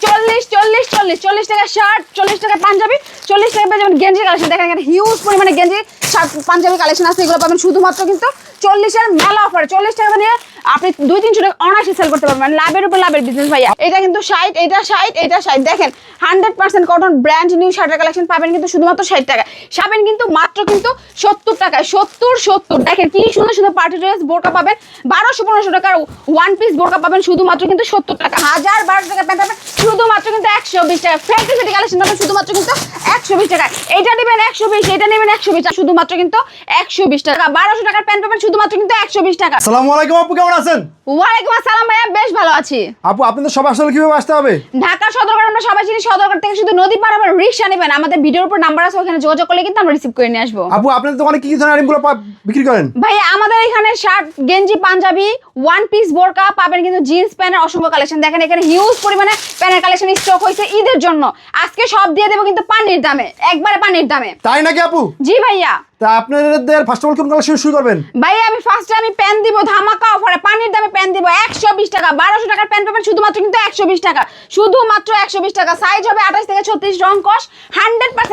চল্লিশ চল্লিশ চল্লিশ চল্লিশ টাকা শার্ট চল্লিশ টাকা পাঞ্জাবি, চল্লিশ টাকা যাবেন গেঞ্জি কালেকশন দেখেন এখানে হিউজ পরিমাণে গেঞ্জি শার্ট পাঞ্জাবি কালেকশন আছে, এগুলো পাবেন শুধুমাত্র কিন্তু চল্লিশের মেলা অফার চল্লিশ টাকা নিয়ে আপনি দুই তিনশো টাকা অনায়াসে সেল করতে পারবেন। লাভের উপর লাভের বিজনেস ভাইয়া। এটা কিন্তু ষাট, এটা ষাট এটা ষাট। দেখেন hundred percent cotton brand new শার্টের কালেকশন পাবেন কিন্তু শুধুমাত্র ষাট টাকা পাবেন কিন্তু মাত্র কিন্তু সত্তর টাকায়। সত্তর সত্তর। দেখেন কি সুন্দর সুন্দর পার্টি ড্রেস বোরকা পাবেন। বারোশো, পনেরোশো টাকার ওয়ান পিস বোরকা পাবেন শুধুমাত্র কিন্তু সত্তর টাকা। হাজার, বারোশো টাকা প্যান্ট পাবেন শুধুমাত্র কিন্তু একশো বিশ টাকা ফ্যান্সি সিটি কালেকশন পাবেন শুধুমাত্র কিন্তু একশো বিশ টাকা এটা নেবেন একশো বিশ এটা নেবেন একশো বিশ শুধুমাত্র কিন্তু একশো বিশ টাকা বারোশো টাকার প্যান্ট পাবেন শুধুমাত্র কিন্তু একশো বিশ টাকা। আসসালামু আলাইকুম আপু কেমন আছেন? ওয়ালাইকুম আসসালাম ভাইয়া বেশ ভালো আছি। আপু আপনাদের সব আসলে কীভাবে আসতে হবে? ঢাকা সদরঘাট আমরা সবাই চিনি সদরঘাট থেকে শুধু নদী পার আবার রিক্সা নেবেন। আমাদের ভিডিওর উপর নাম্বার আছে ওখানে যোগাযোগ করলে কিন্তু আমরা রিসিভ করে নিয়ে আসব। আপু আপনাদের দোকানে কি কি ধরনের আইটেমগুলো বিক্রি করেন? ভাই আমাদের এখানে শার্ট গেঞ্জি পাঞ্জাবি ওয়ান পিস বোরকা পাবেন কিন্তু জিন্স প্যান্টের অসংখ্য কালেকশন দেখেন এখানে হিউজ পরিমাণে প্যান্টের কালেকশন স্টক হয়েছে। ঈদের জন্য। আজকে সব দিয়ে দেবো কিন্তু পানির দামে। একবারে পানির দামে। তাই নাকি আপু? জি ভাইয়া। তা আপনাদের ফার্স্ট অফ অল কোন কালেকশন শুরু করবেন? ভাই আমি ফার্স্টে আমি প্যান দিব ধামাকা অফারে পানির দামে প্যান দিব একশো বিশ টাকা। বারোশো টাকার প্যান পাবেন শুধুমাত্র কিন্তু একশো বিশ টাকা। শুধুমাত্র একশো বিশ টাকা। সাইজ হবে আঠাশ থেকে ছত্রিশ রং কস।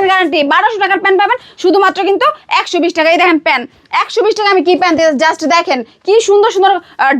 গ্যারান্টি টাকার প্যান পাবেন শুধুমাত্র কিন্তু টাকা এই দেখেন প্যান একশো বিশ টাকা আমি কি প্যান জাস্ট দেখেন কি সুন্দর সুন্দর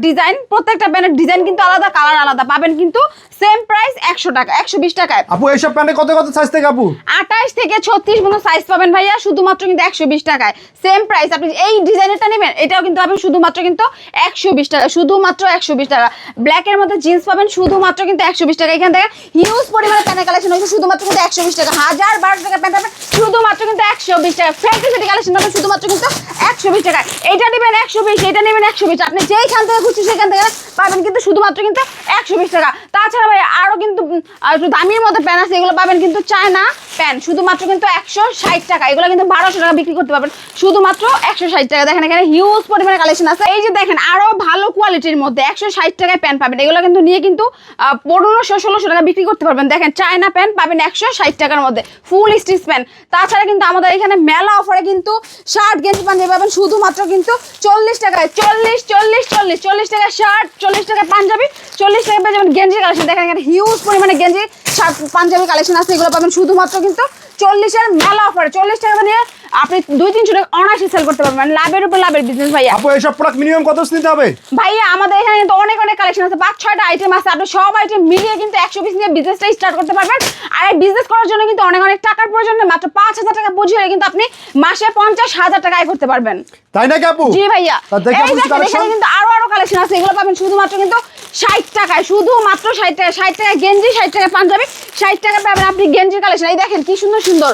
ডিজাইন প্রত্যেকটা প্যানের ডিজাইন কিন্তু আলাদা কালার আলাদা। পাবেন কিন্তু সেম প্রাইস একশো টাকা একশো বিশ টাকায়। আপু এইসব প্যান্টে কত কত সাইজ থেকে আপু? আঠাশ থেকে ছত্রিশ মতো সাইজ পাবেন ভাইয়া শুধুমাত্র কিন্তু একশো বিশ টাকায়। সেম প্রাইস আপনি এই ডিজাইনেরটা নেবেন এটাও কিন্তু শুধুমাত্র কিন্তু একশো বিশ টাকা শুধুমাত্র একশো বিশ টাকা। ব্ল্যাকের মধ্যে জিন্স পাবেন শুধুমাত্র কিন্তু একশো বিশ টাকা। এখান থেকে হিউজ পরিমাণে প্যান্টের কালেকশন হয়েছে শুধুমাত্র কিন্তু একশো বিশ টাকা। হাজার বারোশো টাকা প্যান্ট পাবেন শুধুমাত্র কিন্তু একশো বিশ টাকা। কালেকশন পাবেন শুধুমাত্র কিন্তু একশো বিশ টাকা এটা নেবেন একশো বিশ এটা নেবেন একশো বিশ। আপনি যেইখান থেকে খুঁজছি সেখান থেকে পাবেন কিন্তু শুধুমাত্র কিন্তু একশো বিশ টাকা। তাছাড়া ভাই আরও কিন্তু আর একটু দামির মধ্যে প্যান আছে এগুলো পাবেন কিন্তু চায়না। প্যান শুধুমাত্র কিন্তু একশো ষাট টাকা। এগুলো কিন্তু বারোশো টাকা বিক্রি করতে পারবেন। শুধুমাত্র একশো ষাট টাকা। দেখেন এখানে হিউজ পরিমাণে কালেকশন আছে। এই যে দেখেন, আরও ভালো কোয়ালিটির মধ্যে একশো ষাট টাকায় প্যান পাবেন। এগুলো কিন্তু নিয়ে কিন্তু পনেরোশো, ষোলোশো টাকা বিক্রি করতে পারবেন। দেখেন চায়না প্যান পাবেন একশো ষাট টাকার মধ্যে। ফুল স্টিচ প্যান তাছাড়া কিন্তু আমাদের এখানে মেলা অফারে কিন্তু শার্ট গেঞ্জি পাঞ্জাবি পাবেন। শুধুমাত্র কিন্তু চল্লিশ টাকায়। চল্লিশ চল্লিশ চল্লিশ। চল্লিশ টাকা শার্ট চল্লিশ টাকা পাঞ্জাবি, চল্লিশ টাকা পেয়ে যাবেন গেঞ্জি কালেকশন দেখেন এখানে হিউজ পরিমাণে গেঞ্জি শার্ট পাঞ্জাবি কালেকশন আছে এগুলো পাবেন শুধুমাত্র কিন্তু চল্লিশের মেলা অফারে চল্লিশ টাকা নিয়ে আপনি দুই তিনশো টাকা অনায়াসে সেল করতে পারবেন। মানে লাভের উপর লাভের বিজনেস ভাইয়া। আপু এইসব প্রোডাক্ট মিনিমাম কত নিতে হবে? ভাইয়া আমাদের এখানে কিন্তু অনেক অনেক কালেকশন আছে। পাঁচ ছয়টা আইটেম আছে। আপনি সব আইটেম মিলিয়ে কিন্তু একশো পিস নিয়ে বিজনেসটা স্টার্ট করতে পারবেন। আর এই বিজনেস করার জন্য কিন্তু অনেক অনেক টাকার প্রয়োজন নেই। মাত্র পাঁচ হাজার টাকা পুঁজি হলে কিন্তু আপনি মাসে পঞ্চাশ হাজার টাকা আয় করতে পারবেন। তাই নাকি আপু? জি ভাইয়া। এই দেখেন এখানে কিন্তু আরও আরও কালেকশন আছে। এগুলো পাবেন শুধুমাত্র কিন্তু ষাট টাকায়। শুধুমাত্র ষাট টাকা। ষাট টাকা গেঞ্জি ষাট টাকা পাঞ্জাবি। ষাট টাকা পাবেন। আপনি গেঞ্জির কালেকশন এই দেখেন কি সুন্দর সুন্দর।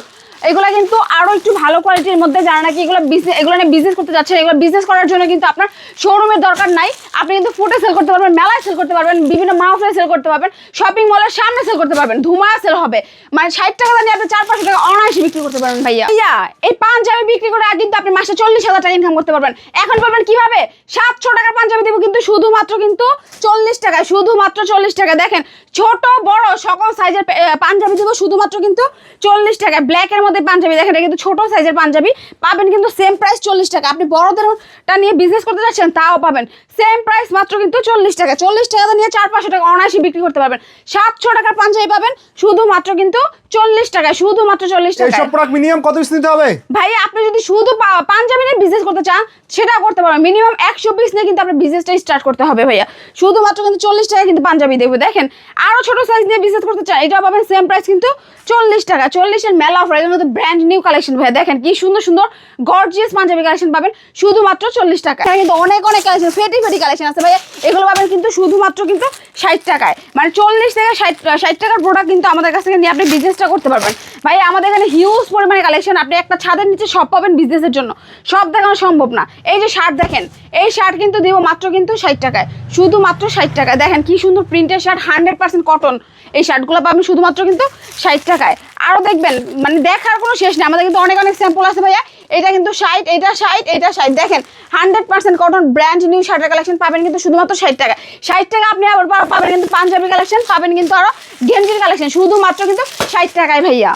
এগুলো কিন্তু আরও একটু ভালো কোয়ালিটির মধ্যে যারা নাকি এগুলো বিজনেস এগুলো নিয়ে বিজনেস করতে যাচ্ছেন, এগুলো বিজনেস করার জন্য কিন্তু আপনার শোরুমের দরকার নাই। আপনি কিন্তু ফুটে সেল করতে পারবেন, মেলায় সেল করতে পারবেন, বিভিন্ন মাহফিলে সেল করতে পারবেন শপিং মলের সামনে সেল করতে পারবেন, ধুমায় সেল হবে। মানে ষাট টাকা দিয়ে আপনি চার, পাঁচশো টাকা অনায়াসে বিক্রি করতে পারবেন ভাইয়া। ভাইয়া, এই পাঞ্জাবি বিক্রি করে কিন্তু আপনি মাসে চল্লিশ হাজার টাকা ইনকাম করতে পারবেন। এখন পারবেন কীভাবে? সাতশো টাকার পাঞ্জাবি দেবো কিন্তু শুধুমাত্র কিন্তু চল্লিশ টাকায়, শুধুমাত্র চল্লিশ টাকা দেখেন ছোট বড় সকল সাইজের পাঞ্জাবি দেবো। শুধুমাত্র কিন্তু চল্লিশ টাকা। ব্ল্যাকের মধ্যে পাঞ্জাবি দেখেন এটা কিন্তু ছোট সাইজের পাঞ্জাবি। পাবেন কিন্তু সেম প্রাইস চল্লিশ টাকা। আপনি বড়দেরটা নিয়ে বিজনেস করতে যাচ্ছেন তাও পাবেন। সেম প্রাইস মাত্র কিন্তু চল্লিশ টাকা। চল্লিশ টাকা নিয়ে চার পাঁচশো টাকা অনায়াসে বিক্রি করতে পারবেন। সাতশো টাকার পাঞ্জাবি পাবেন শুধুমাত্র কিন্তু চল্লিশ টাকা। শুধুমাত্র চল্লিশ টাকা মিনিমাম কত পিস নিতে হবে? ভাই আপনি যদি শুধু পাঞ্জাবি নিয়ে বিজনেস করতে চান সেটা করতে পারবেন। মিনিমাম একশো পিস নিয়ে কিন্তু আপনার বিজনেসটা স্টার্ট করতে হবে ভাইয়া। শুধুমাত্র কিন্তু চল্লিশ টাকা কিন্তু পাঞ্জাবি দেবো দেখেন আরও ছোট সাইজ নিয়ে বিজনেস করতে চান এটা পাবেন সেম প্রাইস কিন্তু চল্লিশ টাকা। চল্লিশের মেলা অফার এর মধ্যে ব্র্যান্ড নিউ কালেকশন ভাইয়া দেখেন কি সুন্দর সুন্দর গর্জিয়াস পাঞ্জাবি কালেকশন পাবেন, শুধুমাত্র চল্লিশ টাকা কিন্তু অনেক অনেক কালেকশন ফেটি ফেটি কালেকশন আছে ভাইয়া, এগুলো পাবেন কিন্তু শুধুমাত্র কিন্তু ষাট টাকায়। মানে চল্লিশ থেকে ষাট ষাট টাকার প্রোডাক্ট কিন্তু আমাদের কাছ থেকে নিয়ে আপনি বিজনেসটা করতে পারবেন। ভাই আমাদের এখানে হিউজ পরিমাণে কালেকশন আপনি একটা ছাদের নিচে সব পাবেন বিজনেসের জন্য। সব দেখানো সম্ভব না। এই যে শার্ট দেখেন, এই শার্ট কিন্তু দিব মাত্র কিন্তু ষাট টাকায়। শুধুমাত্র ষাট টাকায়। দেখেন কি সুন্দর প্রিন্টের শার্ট হান্ড্রেড পার্সেন্ট কটন এই শার্টগুলো পাবেন শুধুমাত্র কিন্তু ষাট টাকায়। আরও দেখবেন মানে দেখার কোনো শেষ নেই। আমাদের কিন্তু অনেক অনেক স্যাম্পল আছে ভাইয়া। এটা কিন্তু ষাট এটা ষাট এটা ষাট। দেখেন hundred percent cotton brand new শার্টের কালেকশন পাবেন কিন্তু শুধুমাত্র ষাট টাকা ষাট টাকা আপনি আবার পাবেন কিন্তু পাঞ্জাবি কালেকশন পাবেন কিন্তু আরও গেঞ্জির কালেকশন শুধুমাত্র কিন্তু ষাট টাকায় ভাইয়া।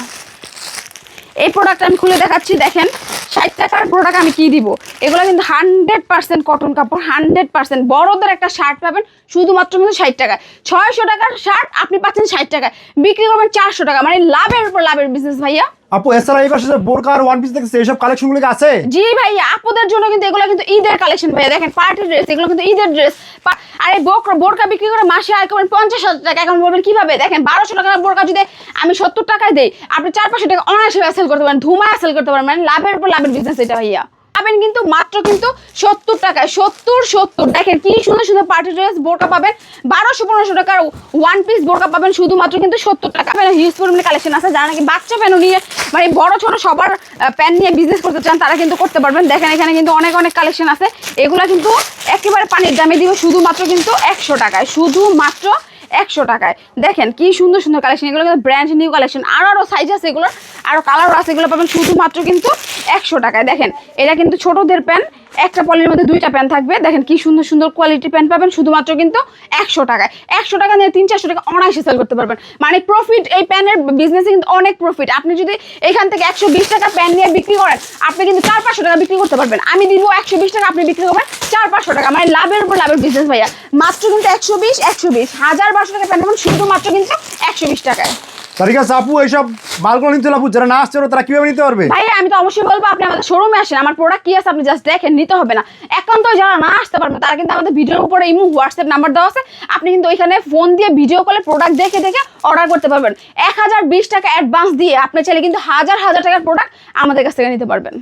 এই প্রোডাক্ট আমি খুলে দেখাচ্ছি, দেখেন। ষাট টাকার প্রোডাক্ট আমি কি দিব? এগুলো কিন্তু হান্ড্রেড পার্সেন্ট কটন কাপড় হান্ড্রেড পার্সেন্ট বড়দের একটা শার্ট পাবেন, শুধুমাত্র কিন্তু ষাট টাকায়। ছয়শো টাকার শার্ট আপনি পাচ্ছেন ষাট টাকায়। বিক্রি করবেন চারশো টাকা। মানে লাভের উপর লাভের বিজনেস ভাইয়া। আপু, এছাড়া এই পাশে যে বোরকা আর ওয়ান পিস দেখছে এইসব কালেকশনগুলো আছে? জি ভাই, আপুদের জন্য কিন্তু এগুলো কিন্তু ঈদের কালেকশন ভাই দেখেন পার্টি ড্রেস এগুলো কিন্তু ঈদের ড্রেস আরে বোরকা বোরকা বিক্রি করে মাসে আয় করবেন পঞ্চাশ হাজার টাকা, এখন বলবেন কীভাবে? দেখেন, বারোশো টাকার বোরকা যদি আমি সত্তর টাকায় দেই, আপনি চার পাঁচশো টাকা অনায়াসে সেল করতে পারেন, ধুমায় সেল করতে পারেন মানে লাভের উপর লাভের বিজনেস এটা ভাইয়া। পাবেন কিন্তু মাত্র কিন্তু সত্তর টাকায়। সত্তর সত্তর। দেখেন কি সুন্দর সুন্দর পার্টি ড্রেস বোরকা পাবেন। বারোশো, পনেরোশো টাকার ওয়ান পিস বোরকা পাবেন, শুধুমাত্র কিন্তু সত্তর টাকা। হিউজ পরিমাণে কালেকশন আছে, যারা নাকি বাচ্চা প্যানও নিয়ে মানে বড়, ছোট সবার প্যান নিয়ে বিজনেস করতে চান, তারা কিন্তু করতে পারবেন। দেখেন এখানে কিন্তু অনেক অনেক কালেকশন আছে। এগুলা কিন্তু একেবারে পানির দামে দিব শুধুমাত্র কিন্তু একশো টাকায়। শুধুমাত্র একশো টাকায়। দেখেন কি সুন্দর সুন্দর কালেকশন এগুলো কিন্তু ব্র্যান্ড নিউ কালেকশন আরও আরও সাইজ আছে এগুলোর আরও কালারও আছে এগুলো পাবেন শুধুমাত্র কিন্তু একশো টাকায়। দেখেন, এটা কিন্তু ছোটোদের প্যান্ট একটা পলির মধ্যে দুইটা প্যান্ট থাকবে। দেখেন কি সুন্দর সুন্দর কোয়ালিটি প্যান্ট পাবেন, শুধুমাত্র কিন্তু একশো টাকায়। একশো টাকা নিয়ে তিন চারশো টাকা অনায়াসে সেল করতে পারবেন। মানে প্রফিট এই প্যানের বিজনেসে কিন্তু অনেক প্রফিট আপনি যদি এখান থেকে একশো বিশ টাকা প্যান নিয়ে বিক্রি করেন, আপনি কিন্তু চার পাঁচশো টাকা বিক্রি করতে পারবেন। আমি দিব একশো বিশ টাকা, আপনি বিক্রি করবেন চার পাঁচশো টাকা। মানে লাভের উপর লাভের বিজনেস ভাইয়া। মাত্র কিন্তু একশো বিশ একশো বিশ। হাজার বারোশো টাকা প্যান্ট পাবেন শুধুমাত্র কিন্তু একশো বিশ টাকায়। ঠিক আছে এইসব মালগুলো নিতে আপু যারা না আসছে তারা কীভাবে নিতে পারবে? ভাই আমি তো অবশ্যই বলব, আপনি আমাদের শোরুমে আসেন, আমার প্রোডাক্ট কি আছে আপনি জাস্ট দেখেন, নিতে হবে না। একান্ত যারা না আসতে পারবে, তারা কিন্তু আমাদের ভিডিওর উপরে ইমু হোয়াটসঅ্যাপ নাম্বার দেওয়া আছে, আপনি কিন্তু ওইখানে ফোন দিয়ে ভিডিও কলে প্রোডাক্ট দেখে দেখে অর্ডার করতে পারবেন। এক হাজার বিশ টাকা অ্যাডভান্স দিয়ে আপনি চাইলে কিন্তু হাজার হাজার টাকার প্রোডাক্ট আমাদের কাছ থেকে নিতে পারবেন।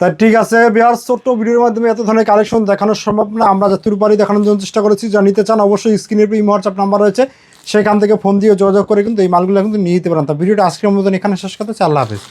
তা ঠিক আছে বিহার, ছোট্ট ভিডিওর মাধ্যমে এত ধরনের কালেকশন দেখানো সম্ভব না। আমরা যতটুকু পারি দেখানোর জন্য চেষ্টা করেছি, যা নিতে চান অবশ্যই স্ক্রিনের উপর হোয়াটসঅ্যাপ নাম্বার রয়েছে। সেখান থেকে ফোন দিয়ে যোগাযোগ করে কিন্তু এই মালগুলো কিন্তু নিয়ে যেতে পারেন। তা ভিডিওটা আজকের মতন এখানে শেষ করতে চাল্লা হাফেজ।